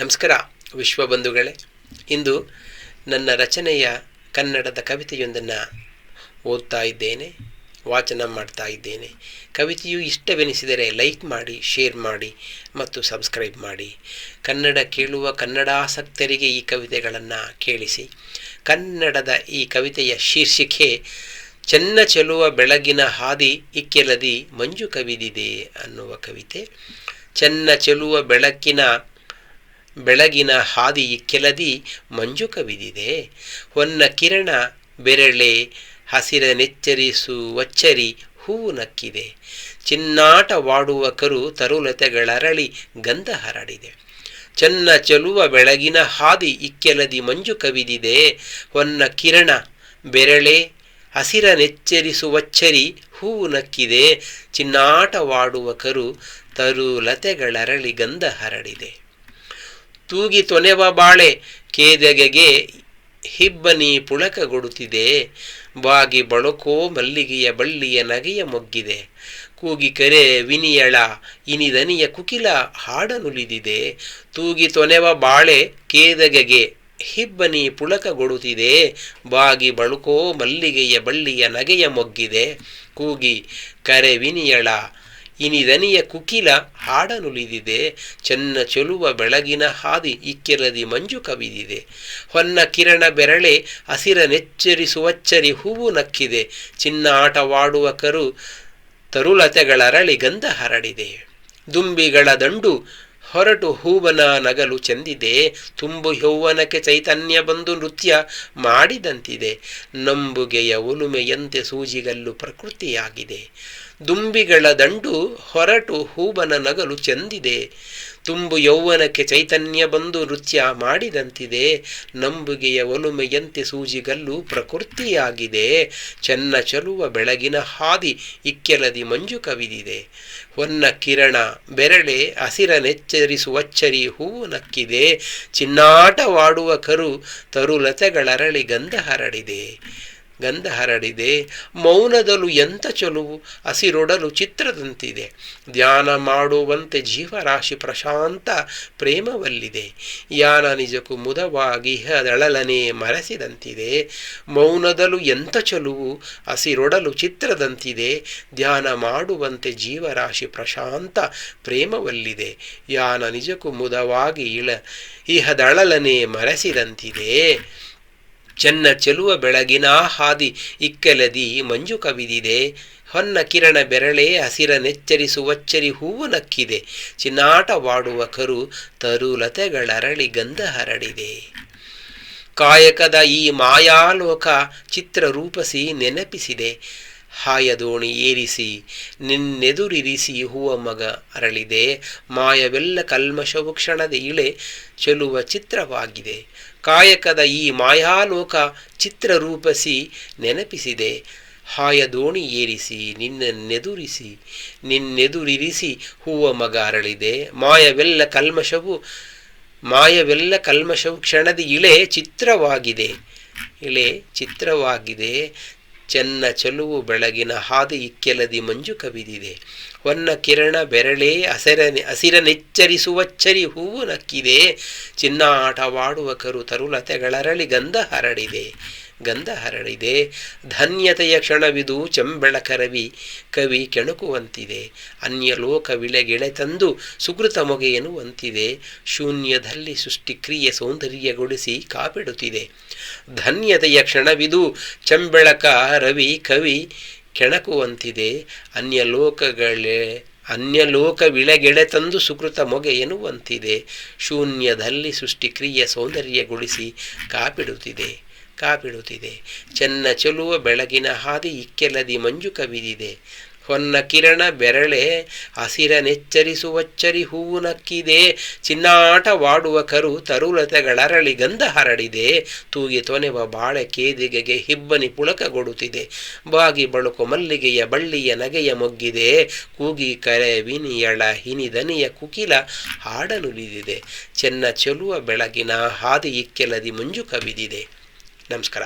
ನಮಸ್ಕಾರ ವಿಶ್ವಬಂಧುಗಳೇ ಇಂದು ನನ್ನ ರಚನೆಯ ಕನ್ನಡದ ಕವಿತೆಯೊಂದನ್ನು ಓದ್ತಾ ಇದ್ದೇನೆ, ವಾಚನ ಮಾಡ್ತಾ ಇದ್ದೇನೆ. ಕವಿತೆಯು ಇಷ್ಟವೆನಿಸಿದರೆ ಲೈಕ್ ಮಾಡಿ, ಶೇರ್ ಮಾಡಿ ಮತ್ತು ಸಬ್ಸ್ಕ್ರೈಬ್ ಮಾಡಿ. ಕನ್ನಡ ಕೇಳುವ ಕನ್ನಡಾಸಕ್ತರಿಗೆ ಈ ಕವಿತೆಗಳನ್ನು ಕೇಳಿಸಿ. ಕನ್ನಡದ ಈ ಕವಿತೆಯ ಶೀರ್ಷಿಕೆ, ಚೆನ್ನ ಚೆಲುವ ಬೆಳಗಿನ ಹಾದಿ ಇಕ್ಕೆಲದಿ ಮಂಜು ಕವಿದಿದೆ ಅನ್ನುವ ಕವಿತೆ. ಚೆನ್ನ ಚೆಲುವ ಬೆಳಕಿನ ಬೆಳಗಿನ ಹಾದಿ ಇಕ್ಕೆಲದಿ ಮಂಜು ಕವಿದಿದೆ. ಹೊನ್ನ ಕಿರಣ ಬೆರಳೆ ಹಸಿರ ನೆಚ್ಚರಿಸು ಒಚ್ಚರಿ ಹೂವು ನಕ್ಕಿದೆ. ಚಿನ್ನಾಟವಾಡುವ ಕರು ತರುಲತೆಗಳರಳಿ ಗಂಧ ಹರಡಿದೆ. ಚೆನ್ನ ಚೆಲುವ ಬೆಳಗಿನ ಹಾದಿ ಇಕ್ಕೆಲದಿ ಮಂಜು ಕವಿದಿದೆ. ಹೊನ್ನ ಕಿರಣ ಬೆರಳೆ ಹಸಿರ ನೆಚ್ಚರಿಸುವಚ್ಚರಿ ಹೂವು ನಕ್ಕಿದೆ. ಚಿನ್ನಾಟವಾಡುವ ಕರು ತರುಲತೆಗಳರಳಿ ಗಂಧ ಹರಡಿದೆ. ತೂಗಿ ತೊನೆವ ಬಾಳೆ, ಕೇದಗೆಗೆ ಹಿಬ್ಬನಿ ಪುಳಕಗೊಡುತ್ತಿದೆ. ಬಾಗಿ ಬಳಕೋ ಮಲ್ಲಿಗೆಯ ಬಳ್ಳಿಯ ನಗೆಯ ಮೊಗ್ಗಿದೆ. ಕೂಗಿ ಕರೆ ವಿನಿಯಳ ಇನಿದನಿಯ ಕುಕಿಲ ಹಾಡನುಲಿದಿದೆ. ತೂಗಿ ತೊನೆವ ಬಾಳೆ, ಕೇದಗೆಗೆ ಹಿಬ್ಬನಿ ಪುಳಕಗೊಡುತ್ತಿದೆ. ಬಾಗಿ ಬಳುಕೋ ಮಲ್ಲಿಗೆಯ ಬಳ್ಳಿಯ ನಗೆಯ ಮೊಗ್ಗಿದೆ. ಕೂಗಿ ಕರೆ ವಿನಿಯಳ ಇನಿದನಿಯ ಕುಕಿಲ ಹಾಡನುಲಿದಿದೆ, ಚೆನ್ನ ಚೆಲುವ ಬೆಳಗಿನ ಹಾದಿ ಇಕ್ಕೆಲದಿ ಮಂಜು ಕವಿದಿದೆ. ಹೊನ್ನ ಕಿರಣ ಬೆರಳೆ ಹಸಿರ ನೆಚ್ಚರಿಸುವಚ್ಚರಿ ಹೂವು ನಕ್ಕಿದೆ ಚಿನ್ನ ಆಟವಾಡುವ ಕರು ತರುಲತೆಗಳರಳಿ ಗಂಧ ಹರಡಿದೆ. ದುಂಬಿಗಳ ದಂಡು ಹೊರಟು ಹೂವನ ನಗಲು ಚೆಂದಿದೆ, ತುಂಬು ಯೌವನಕ್ಕೆ ಚೈತನ್ಯ ಬಂದು ನೃತ್ಯ ಮಾಡಿದಂತಿದೆ. ನಂಬುಗೆಯ ಉಲುಮೆಯಂತೆ ಸೂಜಿಗಲ್ಲು ಪ್ರಕೃತಿಯಾಗಿದೆ. ದುಂಬಿಗಳ ದಂಡು ಹೊರಟು ಹೂಬನ ನಗಲು ಚೆಂದಿದೆ. ತುಂಬು ಯೌವನಕ್ಕೆ ಚೈತನ್ಯ ಬಂದು ನೃತ್ಯ ಮಾಡಿದಂತಿದೆ. ನಂಬುಗೆಯ ಒಲುಮೆಯಂತೆ ಸೂಜಿಗಲ್ಲು ಪ್ರಕೃತಿಯಾಗಿದೆ. ಚೆನ್ನ ಚಲುವ ಬೆಳಗಿನ ಹಾದಿ ಇಕ್ಕೆಲದಿ ಮಂಜು ಕವಿದಿದೆ. ಹೊನ್ನ ಕಿರಣ ಬೆರಳೆ ಹಸಿರ ನೆಚ್ಚರಿಸುವಚ್ಚರಿ ಹೂವು ನಕ್ಕಿದೆ. ಚಿನ್ನಾಟವಾಡುವ ಕರು ತರುಲತೆಗಳರಳಿ ಗಂಧ ಹರಡಿದೆ. ಗಂಧ ಹರಡಿದೆ. ಮೌನದಲು ಎಂಥ ಚಲುವು? ಹಸಿರೊಡಲು ಚಿತ್ರದಂತಿದೆ. ಧ್ಯಾನ ಮಾಡುವಂತೆ ಜೀವರಾಶಿ ಪ್ರಶಾಂತ ಪ್ರೇಮವಲ್ಲಿದೆ. ಯಾನ ನಿಜಕ್ಕೂ ಮುದವಾಗಿ ಹದಳಲನೆ ಮರೆಸಿದಂತಿದೆ. ಮೌನದಲು ಎಂಥ ಚಲುವು? ಹಸಿರೊಡಲು ಚಿತ್ರದಂತಿದೆ. ಧ್ಯಾನ ಮಾಡುವಂತೆ ಜೀವರಾಶಿ ಪ್ರಶಾಂತ ಪ್ರೇಮವಲ್ಲಿದೆ. ಯಾನ ನಿಜಕ್ಕೂ ಮುದವಾಗಿ ಇಳ ಇಹದಳಲನೆ ಮರೆಸಿದಂತಿದೆ. ಚೆನ್ನ ಚೆಲುವ ಬೆಳಗಿನ ಹಾದಿ ಇಕ್ಕೆಲದಿ ಮಂಜು ಕವಿದಿದೆ. ಹೊನ್ನ ಕಿರಣ ಬೆರಳೆ ಹಸಿರ ನೆಚ್ಚರಿಸುವಚ್ಚರಿ ಹೂವು ನಕ್ಕಿದೆ. ಚಿನ್ನಾಟವಾಡುವ ಕರು ತರುಲತೆಗಳರಳಿ ಗಂಧ ಹರಡಿದೆ. ಕಾಯಕದ ಈ ಮಾಯಾಲೋಕ ಚಿತ್ರ ರೂಪಿಸಿ ನೆನಪಿಸಿದೆ. ಹಾಯದೋಣಿ ಏರಿಸಿ, ನಿನ್ನೆದುರಿರಿಸಿ ಹೂವ ಮಗ ಅರಳಿದೆ. ಮಾಯವೆಲ್ಲ ಕಲ್ಮಶವು ಕ್ಷಣದ ಇಳೆ ಚೆಲುವ ಚಿತ್ರವಾಗಿದೆ. ಕಾಯಕದ ಈ ಮಾಯಾಲೋಕ ಚಿತ್ರರೂಪಸಿ ನೆನಪಿಸಿದೆ. ಹಾಯ ದೋಣಿ ಏರಿಸಿ, ನಿನ್ನೆದುರಿಸಿ, ನಿನ್ನೆದುರಿರಿಸಿ ಹೂವ ಮಗ ಅರಳಿದೆ. ಮಾಯವೆಲ್ಲ ಕಲ್ಮಶವು ಮಾಯವೆಲ್ಲ ಕಲ್ಮಶವು ಕ್ಷಣದ ಇಳೆ ಚಿತ್ರವಾಗಿದೆ. ಇಳೆ ಚಿತ್ರವಾಗಿದೆ. ಚೆನ್ನ ಚೆಲುವು ಬೆಳಗಿನ ಹಾದಿ ಇಕ್ಕೆಲದಿ ಮಂಜು ಕವಿದಿದೆ. ಹೊನ್ನ ಕಿರಣ ಬೆರಳೆ ಹಸಿರ ಹಸಿರನೆಚ್ಚರಿಸುವಚ್ಚರಿ ಹೂವು ನಕ್ಕಿದೆ. ಚಿನ್ನ ಆಟವಾಡುವ ಕರು ತರುಲತೆಗಳರಳಿ ಗಂಧ ಹರಡಿದೆ. ಗಂಧ ಹರಡಿದೆ ಧನ್ಯತೆಯ ಕ್ಷಣವಿದು ಚೆಂಬೆಳಕರವಿ ಕವಿ ಕೆಣಕುವಂತಿದೆ. ಅನ್ಯಲೋಕ ವಿಳೆಗೆಳೆ ತಂದು ಸುಕೃತ ಮೊಗೆಯನ್ನು ಎನ್ನುವಂತಿದೆ. ಶೂನ್ಯದಲ್ಲಿ ಸೃಷ್ಟಿಕ್ರಿಯೆ ಸೌಂದರ್ಯಗೊಳಿಸಿ ಕಾಪಿಡುತ್ತಿದೆ. ಧನ್ಯತೆಯ ಕ್ಷಣವಿದು ಚೆಂಬೆಳಕ ರವಿ ಕವಿ ಕೆಣಕುವಂತಿದೆ. ಅನ್ಯಲೋಕಗಳೇ ಅನ್ಯಲೋಕ ವಿಳೆಗೆಳೆ ತಂದು ಸುಕೃತ ಮೊಗೆ ಎನ್ನುವಂತಿದೆ. ಶೂನ್ಯದಲ್ಲಿ ಸೃಷ್ಟಿಕ್ರಿಯೆ ಸೌಂದರ್ಯಗೊಳಿಸಿ ಕಾಪಿಡುತ್ತಿದೆ. ಕಾಪಿಡುತ್ತಿದೆ ಚೆನ್ನ ಚೆಲುವ ಬೆಳಗಿನ ಹಾದಿ ಇಕ್ಕೆಲದಿ ಮಂಜು ಕವಿದಿದೆ. ಹೊನ್ನ ಕಿರಣ ಬೆರಳೆ ಹಸಿರ ನೆಚ್ಚರಿಸುವಚ್ಚರಿ ಹೂವು ನಕ್ಕಿದೆ. ಚಿನ್ನಾಟವಾಡುವ ಕರು ತರುಲತೆಗಳರಳಿ ಗಂಧ ಹರಡಿದೆ. ತೂಗಿ ತೊನೆವ ಬಾಳೆ ಕೇದಿಗೆಗೆ ಹಿಬ್ಬನಿ ಪುಳಕಗೊಡುತ್ತಿದೆ ಬಾಗಿ ಬಳುಕು ಮಲ್ಲಿಗೆಯ ಬಳ್ಳಿಯ ನಗೆಯ ಮೊಗ್ಗಿದೆ. ಕೂಗಿ ಕರೆ ವಿನಿಯಳ ಹಿನಿದನಿಯ ಕುಕಿಲ ಹಾಡನುಲಿದಿದೆ ಚೆನ್ನ ಚೆಲುವ ಬೆಳಗಿನ ಹಾದಿ ಇಕ್ಕೆಲದಿ ಮಂಜು ಕವಿದಿದೆ. ನಮಸ್ಕಾರ